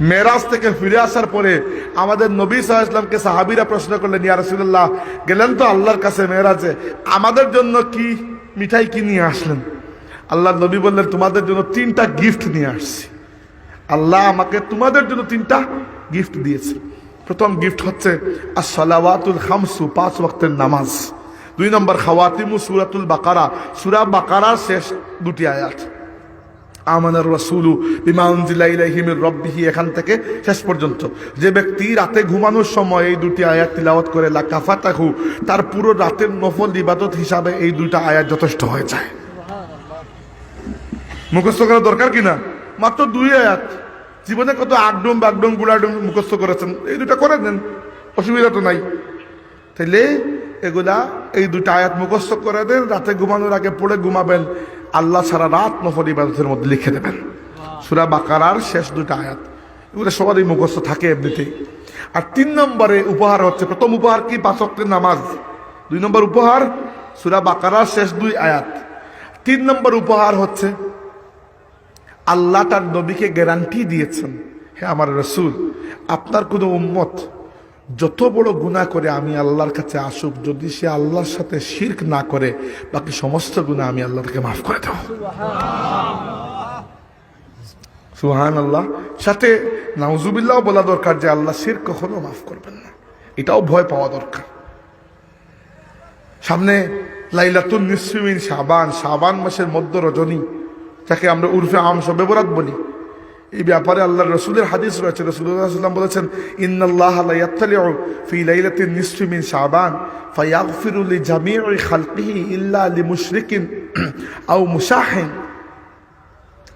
মেরাজ থেকে ফিরে আসার পরে আমাদের নবী সাহা ইসলামকে সাহাবিরা প্রশ্ন করলেন, ইয়া রসুল্লাহ গেলেন তো আল্লাহর কাছে মেরাজে। আমাদের জন্য কি মিঠাই কি নিয়ে আসলেন? আল্লাহ নবী বললেন, তোমাদের জন্য তিনটা গিফট নিয়ে আসছি। আল্লাহ আমাকে তোমাদের জন্য তিনটা গিফট দিয়েছে। প্রথম গিফট হচ্ছে আসসালাওয়াতুল খামসু, পাঁচ ওয়াক্তের নামাজ। দুই নম্বর খাওয়াতিমু সুরাতুল বাকারা। সুরা বাকারার শেষ দুটি আয়াত। আমানার রসুলু বিমাউনজিলাইহিমির রব্বিহি এখান থেকে শেষ পর্যন্ত। যে ব্যক্তি রাতে ঘুমানোর সময় এই দুটি আয়াত তিলাওয়াত করে লাকাফাতাহু তার পুরো রাতের নফল ইবাদত হিসাবে এই দুইটা আয়াত যথেষ্ট হয়ে যায়। মুখস্থ করা দরকার কিনা মাত্র দুই আয়াত। জীবনে কত আগডুম বাগডুম গুলাডুম মুখস্থ করেছেন? এই দুটা করে দেন অসুবিধা তো নাই। তাইলে এগুলা এই দুটা আয়াত মুখস্থ করে দেন, রাতে ঘুমানোর আগে পড়ে ঘুমাবেন। আল্লাহ সারা রাত নফল ইবাদতের মধ্যে লিখে দেবেন। সুরা বাকারার শেষ দুটা আয়াত। এগুলো সবারই মুখস্থ থাকে এমনিতেই। আর তিন নম্বরে উপহার হচ্ছে, প্রথম উপহার কি? পাঁচকের নামাজ। দুই নম্বর উপহার, সুরা বাকারার শেষ দুই আয়াত। তিন নম্বর উপহার হচ্ছে, আল্লাহ তার নবীকে গ্যারান্টি দিয়েছেন হ্যাঁ আমার রসুল, আপনার কোনো উম্মত যত বড় গুণা করে আমি আল্লাহর কাছে আসুক, যদি সে আল্লাহর সাথে শির্ক না করে, বাকি সমস্ত গুণা আমি আল্লাহ তাকে মাফ করে দেব। সুহান আল্লাহ সাথে নাউজুবিল্লাহ বলা দরকার যে আল্লাহ শির কখনো মাফ করবেন না। এটাও ভয় পাওয়া দরকার। সামনে লাইলাতুল নিসমিন সাবান সাবান মাসের মধ্য রজনী, যাকে আমরা উর্ফে আম সবে বরাত বলি। এই ব্যাপারে আল্লাহ রসুলের হাদিস রয়েছে। রসুল্লাহাম বলেছেন, ইন্নাল্লাহ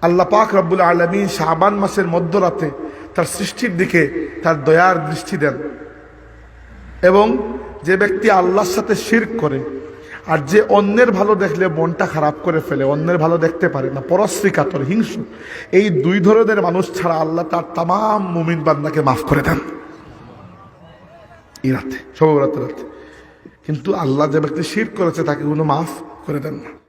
আল্লাহ পাক রব্বুল আলমিন শাবান মাসের মধ্যরাতে তার সৃষ্টির দিকে তার দয়ার দৃষ্টি দেন এবং যে ব্যক্তি আল্লাহর সাথে শির্ক করে আর যে অন্যের ভালো দেখলে মনটা খারাপ করে ফেলে, অন্যের ভালো দেখতে পারে না, পরশ্রী কাতর হিংসু এই দুই ধরনের মানুষ ছাড়া আল্লাহ তার তাম মুমিন বান্দাকে মাফ করে দেন। এই রাতে রাতে। কিন্তু আল্লাহ যে ব্যক্তি শির করেছে, তাকে কোনো মাফ করে দেন না।